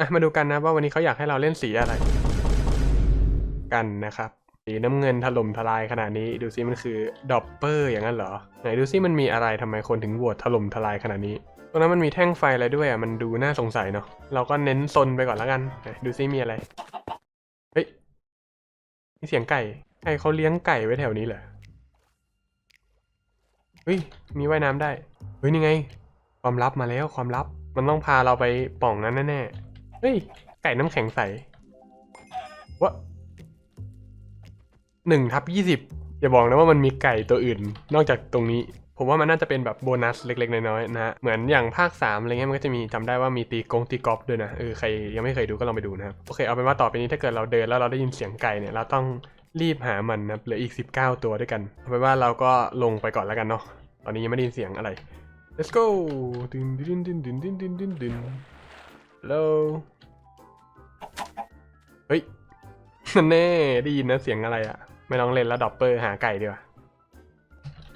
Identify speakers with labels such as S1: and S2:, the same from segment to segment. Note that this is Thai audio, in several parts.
S1: อะมาดูกันนะว่าวันนี้เขาอยากให้เราเล่นสีอะไร กันนะครับ สีน้ำเงินถล่มทลายขนาดนี้ ดูซิมันคือดอปเปอร์อย่างนั้นเหรอ ไหนดูซิมันมีอะไรทำไมคนถึงโหวตถล่มทลายขนาดนี้ตรงนั้นมันมีแท่งไฟอะไรด้วยอะมันดูน่าสงสัยเนาะเราก็เน้นซนไปก่อนแล้วกัน ดูซิมีอะไรเฮ้ยมีเสียงไก่ใครเขาเลี้ยงไก่ไว้แถวนี้เหรอเฮ้ยมีว่ายน้ำได้เฮ้ยนี่ไง ความลับมาแล้วความลับมันต้องพาเราไปป่องนั้นแน่ๆ เฮ้ย ไก่น้ำแข็งใสวะหนึ่งทับยี่สิบอย่าบอกนะว่ามันมีไก่ตัวอื่น นอกจากตรงนี้ ผมว่ามันน่าจะเป็นแบบโบนัสเล็กๆ น้อยๆนะฮะ เหมือนอย่างภาค3อะไรเงี้ยมันก็จะมีจำได้ว่ามีตีกงตีกอล์ฟด้วยนะ เออใครยังไม่เคยดูก็ลองไปดูนะครับ โอเคเอาเป็นว่าต่อไปนี้ถ้าเกิดเราเดินแล้วเราได้ยินเสียงไก่เนี่ยเราต้องรีบหามันนะเหลืออีก 19 ตัวด้วยกันเอาเป็นว่าเราก็ลงไปก่อนแล้วกันเนาะ ตอนนี้ยังไม่ได้ยินเสียงอะไร let's go ดึนดึนดึนดึนดึนดึนดึน ดึน hello เฮ้ยนั่นแน่ ได้ยินนะเสียงอะไรอะไม่ต้องเล่นแล้วดอปเปอร์หาไก่ดีกว่า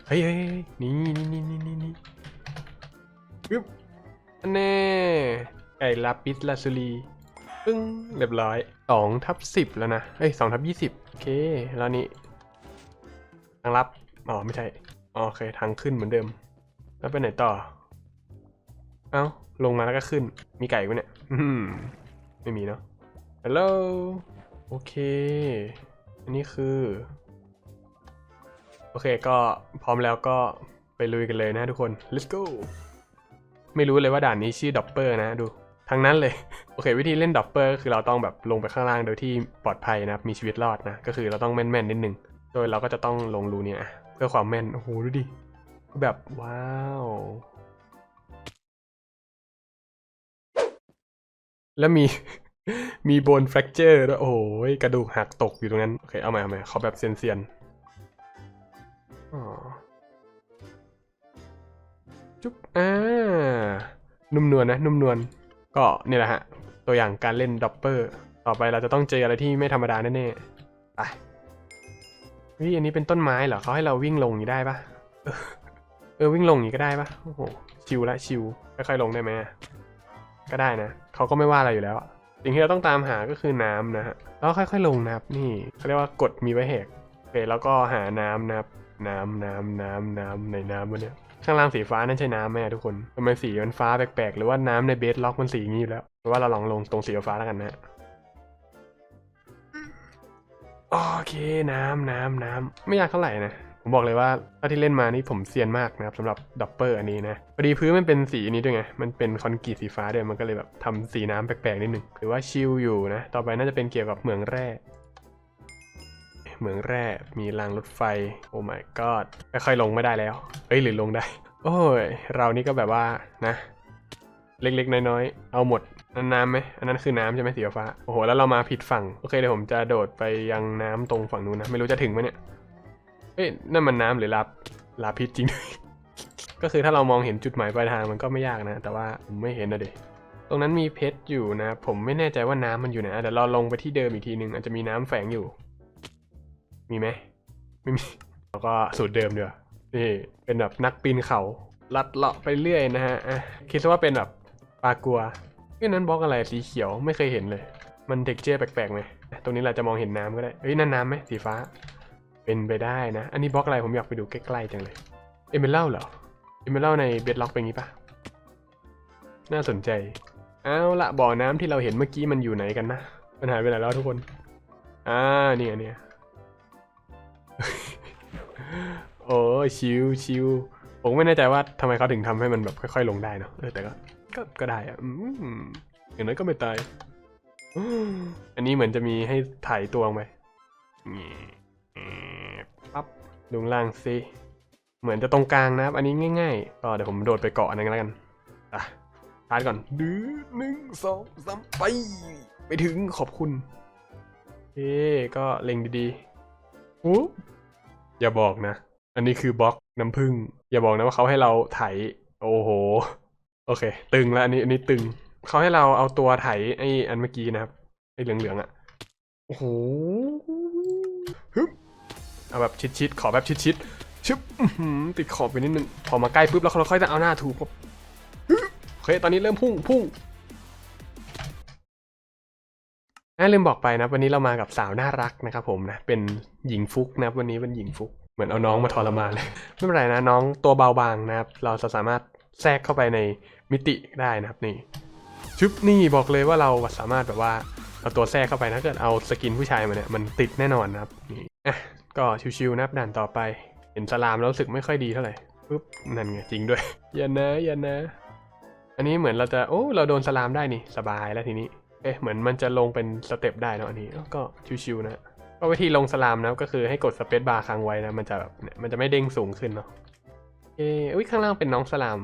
S1: เฮ้ยเฮ้ยนี่นี่นี่นี่นี่นี่ปึ๊บนั่นแน่ ไก่ลาปิสลาซูลีปึ้ง เรียบร้อยสองทับสิบแล้วนะ เอ้ยสองทับยี่สิบโอเค แล้วนี่ทางลับ อ๋อ ไม่ใช่อ๋อโอเค ทางขึ้นเหมือนเดิม แล้วไปไหนต่อ เอ้า ลงมาแล้วก็ขึ้น มีไก่ปะเนี่ยอืมไม่มีเนาะฮัลโหลโอเค อันนี้คือ โอเคก็พร้อมแล้วก็ไปลุยกันเลยนะทุกคน let's go ไม่รู้เลยว่าด่านนี้ชื่อดอปเปอร์นะดูทั้งนั้นเลย โอเค วิธีเล่นดอปเปอร์คือเราต้องแบบลงไปข้างล่างโดยที่ปลอดภัยนะครับ มีชีวิตรอดนะ ก็คือเราต้องแม่นๆนิดนึง โดยเราก็จะต้องลงรูเนี้ยอะเพื่อความแม่น โอ้โหดูดิแบบว้าว แล้วมีมีโบนแฟกเจอร์ด้วยโอ้ยกระดูกหักตกอยู่ตรงนั้น โอเค เอาใหม่เอาใหม่เขาแบบเซียนเซียนๆอ๋อจุ๊บอ่า นุ่มนวลนะ นุ่มนวลก็นี่แหละฮะ ตัวอย่างการเล่นด็อปเปอร์ ต่อไปเราจะต้องเจออะไรที่ไม่ธรรมดาแน่ๆไปเฮ้ยอันนี้เป็นต้นไม้เหรอเขาให้เราวิ่งลงอย่างนี้ได้ปะเออวิ่งลงอย่างนี้ก็ได้ปะโอ้โหชิวละชิวค่อยๆลงได้ไหมอะ ก็ได้นะเขาก็ไม่ว่าอะไรอยู่แล้วอะสิ่งที่เราต้องตามหาก็คือน้ำนะฮะแล้วค่อยๆลงนะครับนี่เขาเรียกว่ากดมีไว้แหกโอเคแล้วก็หาน้ำนะครับ น้ำน้ำน้ำน้ำในน้ำวะเนี่ยข้างล่างสีฟ้านั่นใช่น้ำไหมอะทุกคนทำไมสีมันฟ้าแปลกๆ หรือว่าน้ำในเบสล็อกมันสีอย่างนี้อยู่แล้วหรือว่าเราลองลงตรงสีฟ้าแล้วกันนะฮะโอเคน้ำน้ำน้ำไม่ยากเท่าไหร่นะ ผมบอกเลยว่าถ้าที่เล่นมานี่ผมเซียนมากนะครับสำหรับดับเปอร์อันนี้นะพอดีพื้นมันเป็นสีนี้ด้วยไง มันเป็นคอนกรีตสีฟ้าด้วยมันก็เลยแบบทำสีน้ำแปลกๆนิดนึงหรือว่าชิลอยู่นะ ต่อไปน่าจะเป็นเกี่ยวกับเหมืองแร่เหมืองแร่ มีรางรถไฟ โอ้ my god ค่อยลงไม่ได้แล้ว เอ้ย หรือลงได้ โอ้ย เรานี่ก็แบบว่า นะ เล็กๆ น้อยๆ เอาหมด นั่นน้ำไหม อันนั้นคือน้ำใช่ไหมสีฟ้า โอ้โห แล้วเรามาผิดฝั่ง โอเค เดี๋ยวผมจะโดดไปยังน้ำตรงฝั่งนู้นนะ ไม่รู้จะถึงไหมเนี่ย เอ้ยนั่นมันน้ำหรือลาลาพิษจริงก็คือถ้าเรามองเห็นจุดหมายปลายทางมันก็ไม่ยากนะ แต่ว่าผมไม่เห็นนะเด็ตรงนั้นมีเพชรอยู่นะ ผมไม่แน่ใจว่าน้ำมันอยู่ไหนเดี๋ยวเราลงไปที่เดิมอีกทีนึง อาจจะมีน้ำแฝงอยู่ มีไหมไม่มีแล้วก็สูตรเดิมเดียวนี่เป็นแบบนักปีนเขาลัดเลาะไปเรื่อยนะฮะอะคิดซะว่าเป็นแบบปลากัวเอ้ยนั้นบล็อกอะไรสีเขียวไม่เคยเห็นเลย มันเท็กเจอร์แปลกๆไหมตรงนี้เราจะมองเห็นน้ำก็ได้เฮ้ยนั่นน้ำไหมสีฟ้า เป็นไปได้นะ อันนี้บล็อกอะไรผมอยากไปดูใกล้ๆจังเลย เอเมอรัลเหรอ เอเมอรัลในเบดล็อกเป็นงี้ปะน่าสนใจ เอาละบ่อน้ำที่เราเห็นเมื่อกี้มันอยู่ไหนกันนะ มันหายไปไหนแล้วทุกคน อ่านี่ไงเนี่ยโอ้ชิวชิวผมไม่แน่ใจว่าทำไมเขาถึงทำให้มันแบบค่อย ๆ ลงได้เนาะเออแต่ก็ ก็ก็ได้อะอืมอย่างน้อยก็ไม่ตาย อันนี้เหมือนจะมีให้ถ่ายตัวงไป ดูข้างล่างสิ เหมือนจะตรงกลางนะครับ อันนี้ง่ายๆก็เดี๋ยวผมโดดไปเกาะอันนั้นแล้วกัน อะชาร์จก่อนดื้อหนึ่งสองสามไป ไปถึงขอบคุณเอ๊ก็เล็งดีๆหูอย่าบอกนะ อันนี้คือบล็อกน้ำผึ้งอย่าบอกนะว่าเขาให้เราไถ โอ้โห โอเค ตึงแล้วอันนี้อันนี้ตึงเขาให้เราเอาตัวไถไอ้อันเมื่อกี้นะครับไอ้เหลืองๆอะ่ะ โอ้โหฮึบ เอาแบบชิดๆขอแบบชิดๆชึบติดขอบไปนิดนึงพอมาใกล้ปุ๊บแล้วเราค่อยจะเอาหน้าถูปุ๊บฮึบโอเคตอนนี้เริ่มพุ่งพุ่งอะลืมบอกไปนะวันนี้เรามากับสาวน่ารักนะครับผมนะเป็นหญิงฟุกนะวันนี้เป็นหญิงฟุก เหมือนเอาน้องมาทรมานเลยไม่เป็นไรนะน้องตัวเบาบางนะครับ เราจะสามารถแทรกเข้าไปในมิติได้นะครับนี่ชึบนี่บอกเลยว่าเราสามารถแบบว่าเอาตัวแทรกเข้าไปนะถ้าเกิดเอาสกินผู้ชายมาเนี่ยมันติดแน่นอนนะครับนี่อะ ก็ชิวๆนับด่านต่อไป เห็นสลามแล้วรู้สึกไม่ค่อยดีเท่าไหร่ปุ๊บนั่นไงจริงด้วย อย่านะอย่านะ อันนี้เหมือนเราจะโอ้เราโดนสลามได้นี่สบายแล้วทีนี้ เอ๊ะเหมือนมันจะลงเป็นสเต็ปได้เนอะอันนี้อ้วก็ชิวๆนะก็วิธีลงสลามนะก็คือให้กดสเปซบาร์ค้างไว้นะมันจะแบบเนี่ยมันจะไม่เด้งสูงขึ้นเนาะเอ๊ะอุ้ยข้างล่างเป็นน้องสลาม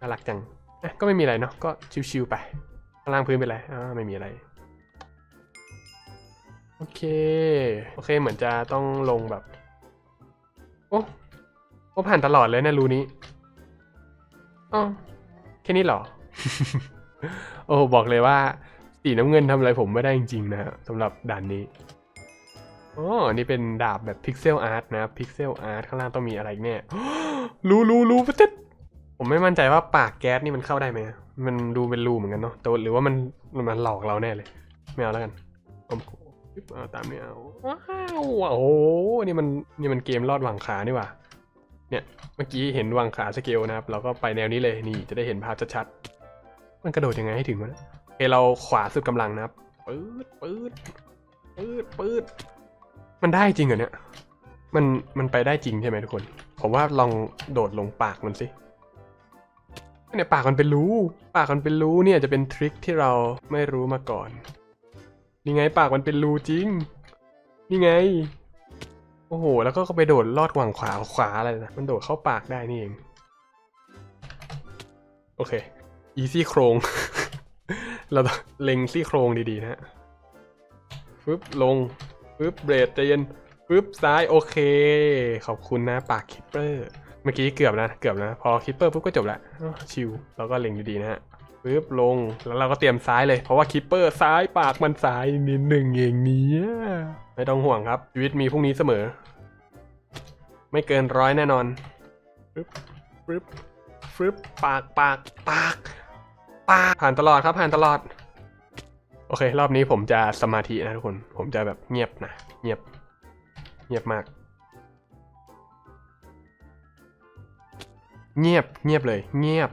S1: น่ารักจังอะก็ไม่มีอะไรเนาะก็ชิวๆไปข้างล่างพื้นเป็นไรอ่าไม่มีอะไร โอเค โอเคเหมือนจะต้องลงแบบ โอ้โอ้ผ่านตลอดเลยนะรูนี้อ๋อแค่นี้เหรอ โอ้บอกเลยว่า สีน้ำเงินทำอะไรผมไม่ได้จริงๆนะฮะสำหรับด่านนี้อ๋ออันนี้เป็นดาบแบบพิกเซลอาร์ตนะพิกเซลอาร์ตข้างล่างต้องมีอะไรอีกเนี่ยรู้รู้รู้ปะเต็ดผมไม่มั่นใจว่าปากแก๊สนี่มันเข้าได้ไหม มันดูเป็นรูเหมือนกันเนาะแต่หรือว่ามันมันหลอกเราแน่เลย ไม่เอาแล้วกันผมปึ๊บ เอาตามนี้เอาว้าวโอ้โหนี่มันนี่มันเกมลอดวางขานี่ว่าเนี่ยเมื่อกี้เห็นวางขาสเกลนะครับ เราก็ไปแนวนี้เลยนี่จะได้เห็นภาพชัดๆมันกระโดดยังไงให้ถึงวะเนี่ยโอเคเราขวาสุดกำลังนะครับปื๊ดปื๊ดปื๊ดปื๊ดมันได้จริงเหรอเนี่ยมันมันไปได้จริงใช่ไหมทุกคน ผมว่าลองโดดลงปากมันสิเนี่ยปากมันเป็นรูปากมันเป็นรูเนี่ยจะเป็นทริคที่เราไม่รู้มาก่อน นี่ไงปากมันเป็นรูจริง นี่ไง โอ้โห แล้วก็ไปโดดลอดหว่างขวาขวาอะไรนะ มันโดดเข้าปากได้นี่เอง โอเค อีซี่โครง เราเล็งซี่โครงดีๆนะฮะฟึบลงฟึบเบรดใจเย็นฟึบซ้ายโอเค ขอบคุณนะ ปากคิปเปอร์ เมื่อกี้เกือบนะ เกือบนะ พอคิปเปอร์ปุ๊บก็จบละชิวเราก็เล็งดีๆนะฮะ ปึ๊บลงแล้วเราก็เตรียมซ้ายเลย เพราะว่าคิปเปอร์ซ้ายปากมันซ้ายนิดหนึ่งเองเนี้ยไม่ต้องห่วงครับ ชีวิตมีพรุ่งนี้เสมอ ไม่เกินร้อยแน่นอนปึ๊บปึ๊บปึ๊บปากปากปากปากผ่านตลอดครับผ่านตลอด โอเค รอบนี้ผมจะสมาธินะทุกคน ผมจะแบบเงียบนะเงียบ เงียบมาก เงียบเงียบเลย เงียบ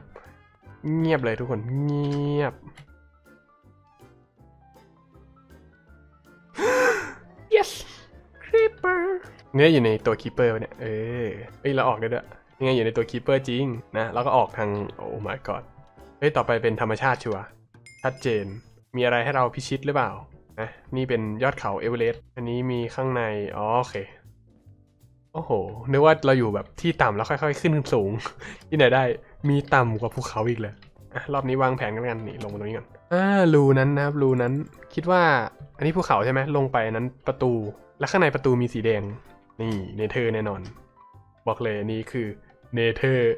S1: เงียบเลยทุกคนเงียบ yes creeper เนี่ยอยู่ในตัว keeper ปะเนี่ยเออเอ้ยเราออกได้ด้วยยังไงอยู่ในตัว keeper จริงนะแล้วก็ออกทางโอ้ my god เฮ้ยต่อไปเป็นธรรมชาติชัวร์ชัดเจน มีอะไรให้เราพิชิตหรือเปล่านะนี่เป็นยอดเขาเอเวอเรสต์อันนี้มีข้างในอ๋อโอเคโอ้โหนึกว่าเราอยู่แบบที่ต่ำแล้วค่อย ๆ ขึ้นสูง ที่ไหนได้ มีต่ำกว่าภูเขาอีกเลยรอบนี้วางแผนกันกันนี่ลงมาตรงนี้ก่อนอ่ารูนั้นนะครับรูนั้นคิดว่าอันนี้ภูเขาใช่ไหมลงไปนั้นประตู แล้วข้างในประตูมีสีแดง นี่เนเธอร์แน่นอน บอกเลยอันนี้คือเนเธอร์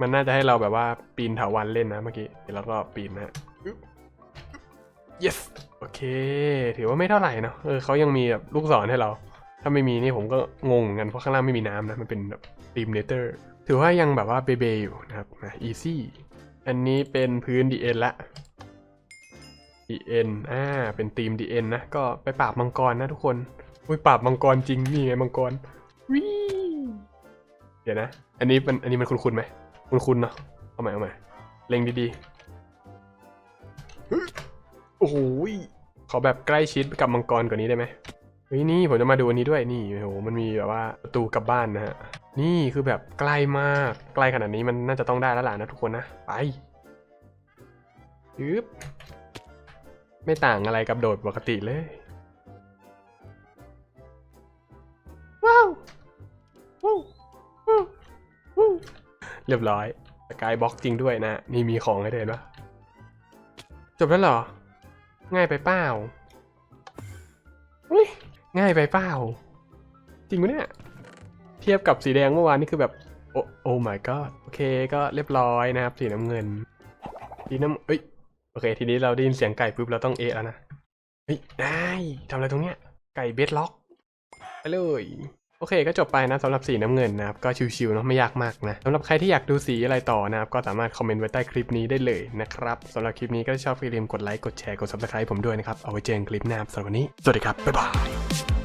S1: มันน่าจะให้เราแบบว่าปีนถาวันเล่นนะเมื่อกี้แล้วก็ปีนนะ yes โอเค ถือว่าไม่เท่าไหร่เนาะเออเขายังมีแบบลูกศรให้เรา ถ้าไม่มีนี่ผมก็งงเหมือนกันเพราะข้างล่างไม่มีน้ำนะมันเป็นแบบตีมเนเธอร์ ถือว่ายังแบบว่าเบเบอยู่นะครับนะ easy อันนี้เป็นพื้น DN ละ DN อ่า เป็นทีม DN นะ ก็ไปปราบมังกรนะทุกคน อุ้ยปราบมังกรจริง นี่ไงมังกรวิเดี๋ยวนะ อันนี้มัน อันนี้มันคุ้นๆไหม คุ้นๆเนาะ เอาใหม่เอาใหม่เล็งดีๆเฮ้ยโอ้โหยขอแบบใกล้ชิดกับมังกรกว่านี้ได้ไหม เฮ้ยนี่ผมจะมาดูอันนี้ด้วยนี่โอ้โหมันมีแบบว่าประตูกลับบ้านนะฮะนี่คือแบบใกล้มากใกล้ขนาดนี้มันน่าจะต้องได้แล้วล่ะนะทุกคนนะไปยึบไม่ต่างอะไรกับโดดปกติเลย ว้าวว้าวว้าวว้าวเรียบร้อยสกายบ็อกจริงด้วยนะ นี่มีของให้เห็นปะจบแล้วเหรอ ง่ายไปเปล่าอุ้ย ง่ายไปเปล่า จริงปะเนี่ย เทียบกับสีแดงเมื่อวานนี่คือแบบ โอ้โอ้ my god โอเคก็เรียบร้อยนะครับ สีน้ำเงินสีน้ำเอ้ยโอเค ทีนี้เราได้ยินเสียงไก่ปุ๊บเราต้องเอะแล้วนะเฮ้ยนายทำอะไรตรงเนี้ยไก่เบสล็อกไปเลย โอเคก็จบไปนะสำหรับสีน้ำเงินนะครับก็ชิวๆเนาะไม่ยากมากนะสำหรับใครที่อยากดูสีอะไรต่อนะครับก็สามารถคอมเมนต์ไว้ใต้คลิปนี้ได้เลยนะครับสำหรับคลิปนี้ก็ชอบอย่าลืมกดไลค์กดแชร์กด subscribe ผมด้วยนะครับเอาไว้เจอกันคลิปหน้าสำหรับวันนี้สวัสดีครับบ๊ายบาย